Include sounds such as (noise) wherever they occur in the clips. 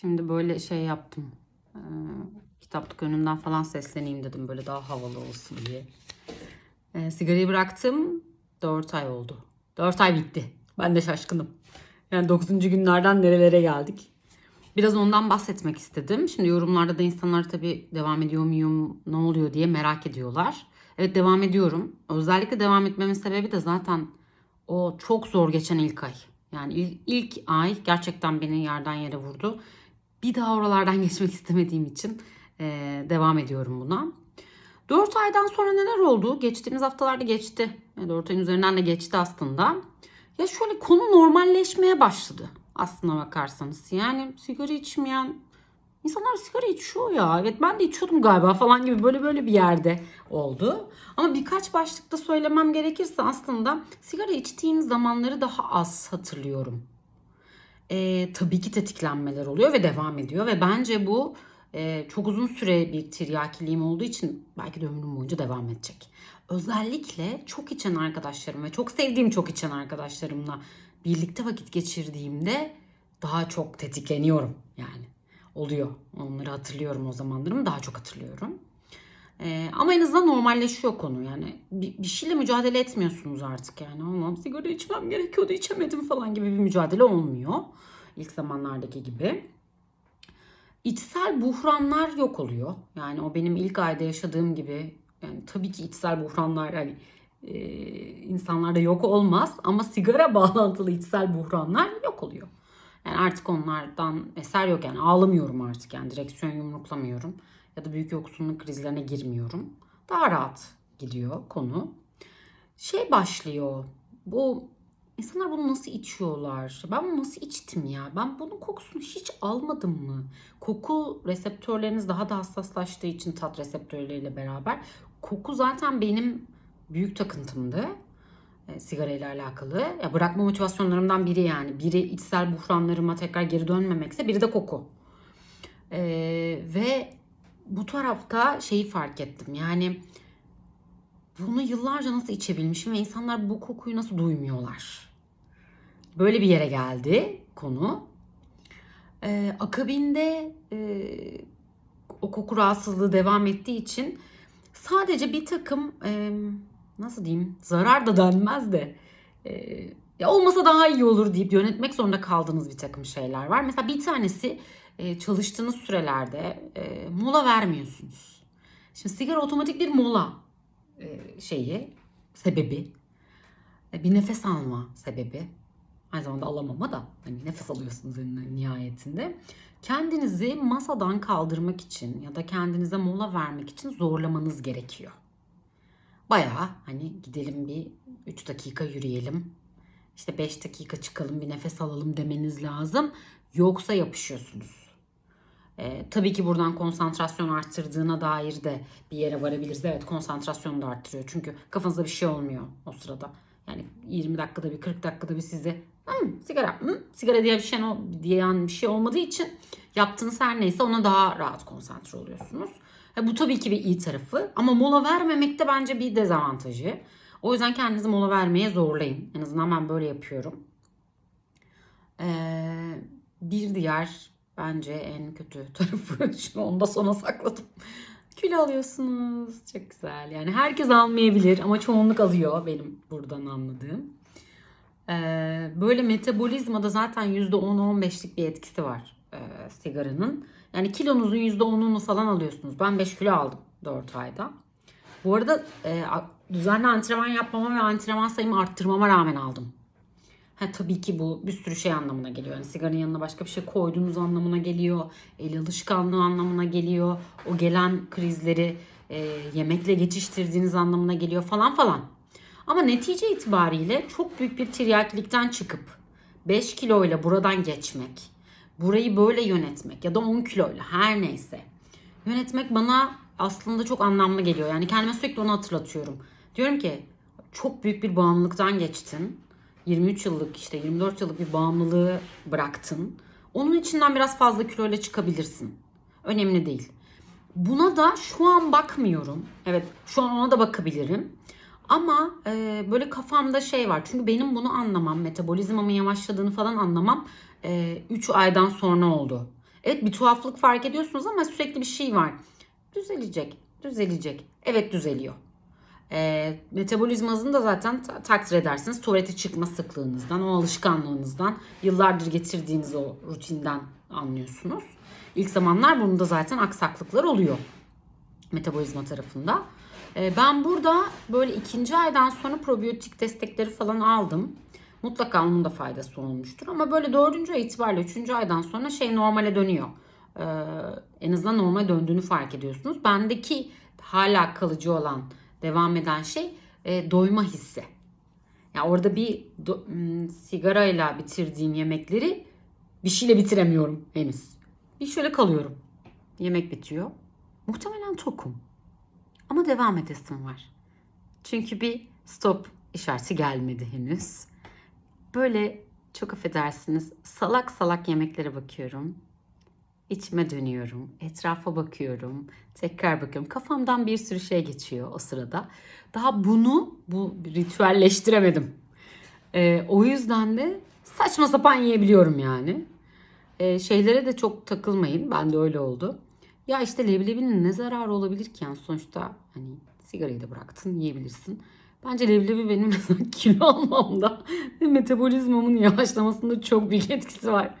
Şimdi böyle şey yaptım. Ee, kitaplık önünden falan sesleneyim dedim böyle daha havalı olsun diye. Ee, sigarayı bıraktım. 4 ay oldu. 4 ay bitti. Ben de şaşkınım. Yani 9. günlerden nerelere geldik. Biraz ondan bahsetmek istedim. Şimdi yorumlarda da insanlar tabii devam ediyor muyum, ne oluyor diye merak ediyorlar. Evet devam ediyorum. Özellikle devam etmemin sebebi de zaten o çok zor geçen ilk ay. Yani il- ilk ay gerçekten beni yerden yere vurdu. Bir daha oralardan (laughs) geçmek istemediğim için eee, devam ediyorum buna. 4 aydan sonra neler oldu? Geçtiğimiz haftalarda geçti. 4 ayın üzerinden de geçti aslında. Ya şöyle konu normalleşmeye başladı aslına bakarsanız. Yani sigara içmeyen insanlar sigara içiyor ya. Evet ben de içiyordum galiba falan gibi böyle böyle bir yerde oldu. Ama birkaç başlıkta söylemem gerekirse aslında sigara içtiğim zamanları daha az hatırlıyorum. Ee, tabii ki tetiklenmeler oluyor ve devam ediyor ve bence bu e, çok uzun süre bir tiryakiliğim olduğu için belki de ömrüm boyunca devam edecek. Özellikle çok içen arkadaşlarım ve çok sevdiğim çok içen arkadaşlarımla birlikte vakit geçirdiğimde daha çok tetikleniyorum yani. Oluyor. Onları hatırlıyorum o zamanlarımı daha çok hatırlıyorum. Ee, ama en azından normalleşiyor konu yani. Bir, bir şeyle mücadele etmiyorsunuz artık yani. Allah'ım sigara içmem gerekiyordu içemedim falan gibi bir mücadele olmuyor ilk zamanlardaki gibi. İçsel buhranlar yok oluyor. Yani o benim ilk ayda yaşadığım gibi yani tabii ki içsel buhranlar hani e, insanlarda yok olmaz ama sigara (laughs) bağlantılı içsel buhranlar yok oluyor. Yani artık onlardan eser yok yani. Ağlamıyorum artık yani. Direksiyon yumruklamıyorum ya da büyük yoksunluk krizlerine girmiyorum. Daha rahat gidiyor konu. Şey başlıyor. Bu insanlar bunu nasıl içiyorlar? Ben bunu nasıl içtim ya? Ben bunun kokusunu hiç almadım mı? Koku reseptörleriniz daha da hassaslaştığı için tat reseptörleriyle beraber koku zaten benim büyük takıntımdı. E, sigara ile alakalı. Ya bırakma motivasyonlarımdan biri yani. Biri içsel buhranlarıma tekrar geri dönmemekse biri de koku. E, ve bu tarafta şeyi fark ettim. Yani bunu yıllarca nasıl içebilmişim ve insanlar bu kokuyu nasıl duymuyorlar? Böyle bir yere geldi konu. Ee, akabinde e, o koku rahatsızlığı devam ettiği için sadece bir takım e, nasıl diyeyim zarar da denmez de e, ya olmasa daha iyi olur deyip yönetmek zorunda kaldığınız bir takım şeyler var. Mesela bir tanesi e, çalıştığınız sürelerde e, mola vermiyorsunuz. Şimdi sigara otomatik bir mola e, şeyi, sebebi. E, bir nefes alma sebebi. Aynı zamanda alamama da hani nefes alıyorsunuz en nihayetinde. Kendinizi masadan kaldırmak için ya da kendinize mola vermek için zorlamanız gerekiyor. Bayağı hani gidelim bir 3 dakika yürüyelim. İşte 5 dakika çıkalım bir nefes alalım demeniz lazım. Yoksa yapışıyorsunuz. Ee, tabii ki buradan konsantrasyon arttırdığına dair de bir yere varabiliriz. Evet konsantrasyonu da arttırıyor. Çünkü kafanızda bir şey olmuyor o sırada. Yani 20 dakikada bir 40 dakikada bir size "Hmm, sigara hmm, sigara diye bir şey diyen bir şey olmadığı için yaptığınız her neyse ona daha rahat konsantre oluyorsunuz. Ha, bu tabii ki bir iyi tarafı ama mola vermemek de bence bir dezavantajı. O yüzden kendinizi mola vermeye zorlayın. En azından ben böyle yapıyorum. Ee, bir diğer bence en kötü (laughs) tarafı şu onu da sona sakladım. Kilo alıyorsunuz. Çok güzel. Yani herkes almayabilir ama çoğunluk alıyor benim buradan anladığım. Ee, böyle metabolizmada zaten %10-15'lik bir etkisi var e, sigaranın. Yani kilonuzun %10'unu falan alıyorsunuz. Ben 5 kilo aldım 4 ayda. Bu arada e, düzenli antrenman yapmama ve antrenman sayımı arttırmama rağmen aldım. Ha, tabii ki bu bir sürü şey anlamına geliyor. Yani sigaranın yanına başka bir şey koyduğunuz anlamına geliyor. El alışkanlığı anlamına geliyor. O gelen krizleri e, yemekle geçiştirdiğiniz anlamına geliyor falan falan. Ama netice itibariyle çok büyük bir tiryakilikten çıkıp 5 kiloyla buradan geçmek, burayı böyle yönetmek ya da 10 kiloyla her neyse yönetmek bana aslında çok anlamlı geliyor. Yani kendime sürekli onu hatırlatıyorum. Diyorum ki çok büyük bir bağımlılıktan geçtin. 23 yıllık işte 24 yıllık bir bağımlılığı bıraktın. Onun içinden biraz fazla kiloyla çıkabilirsin. Önemli değil. Buna da şu an bakmıyorum. Evet şu an ona da bakabilirim. Ama e, böyle kafamda şey var. Çünkü benim bunu anlamam, metabolizmamın yavaşladığını falan anlamam 3 aydan sonra oldu. Evet bir tuhaflık fark ediyorsunuz ama sürekli bir şey var. Düzelecek, düzelecek. Evet düzeliyor. E, metabolizma hızını da zaten ta- takdir edersiniz. Tuvalete çıkma sıklığınızdan, o alışkanlığınızdan, yıllardır getirdiğiniz o rutinden anlıyorsunuz. İlk zamanlar bunun zaten aksaklıklar oluyor metabolizma tarafında. E, ben burada böyle ikinci aydan sonra probiyotik destekleri falan aldım. Mutlaka onun da faydası olmuştur. Ama böyle dördüncü ay itibariyle üçüncü aydan sonra şey normale dönüyor. E, en azından normale döndüğünü fark ediyorsunuz. Bendeki hala kalıcı olan, devam eden şey e, doyma hissi. Ya orada bir do- m, sigarayla bitirdiğim yemekleri bir şeyle bitiremiyorum henüz. Bir şöyle kalıyorum. Yemek bitiyor. Muhtemelen tokum. Ama devam edesim var. Çünkü bir stop işareti gelmedi henüz. Böyle çok affedersiniz salak salak yemeklere bakıyorum. İçime dönüyorum. Etrafa bakıyorum. Tekrar bakıyorum. Kafamdan bir sürü şey geçiyor o sırada. Daha bunu bu ritüelleştiremedim. Ee, o yüzden de saçma sapan yiyebiliyorum yani. Ee, şeylere de çok takılmayın. Ben de öyle oldu. Ya işte leblebinin ne zararı olabilir ki? Yani sonuçta hani sigarayı da bıraktın yiyebilirsin. Bence leblebi benim (laughs) kilo almamda ve metabolizmamın yavaşlamasında çok büyük etkisi var.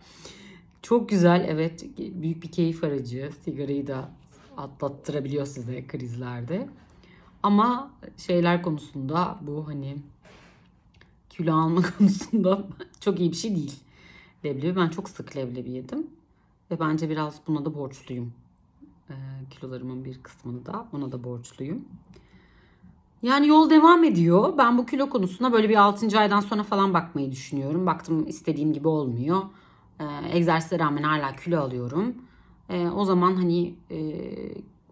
Çok güzel evet büyük bir keyif aracı. Sigarayı da atlattırabiliyor size krizlerde. Ama şeyler konusunda bu hani kilo alma (laughs) konusunda çok iyi bir şey değil. Leblebi ben çok sık leblebi yedim. Ve bence biraz buna da borçluyum. Ee, kilolarımın bir kısmını da ona da borçluyum. Yani yol devam ediyor. Ben bu kilo konusuna böyle bir 6. aydan sonra falan bakmayı düşünüyorum. Baktım istediğim gibi olmuyor. Ee, egzersize rağmen hala kilo alıyorum. Ee, o zaman hani e,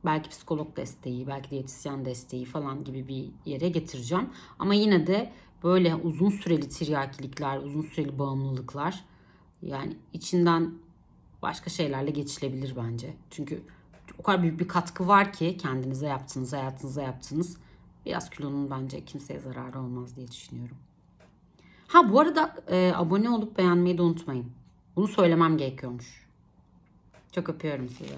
belki psikolog desteği, belki diyetisyen desteği falan gibi bir yere getireceğim. Ama yine de böyle uzun süreli tiryakilikler, uzun süreli bağımlılıklar yani içinden başka şeylerle geçilebilir bence. Çünkü o kadar büyük bir katkı var ki kendinize yaptığınız, hayatınıza yaptığınız biraz kilonun bence kimseye zararı olmaz diye düşünüyorum. Ha bu arada e, abone olup beğenmeyi de unutmayın. Bunu söylemem gerekiyormuş. Çok öpüyorum sizi.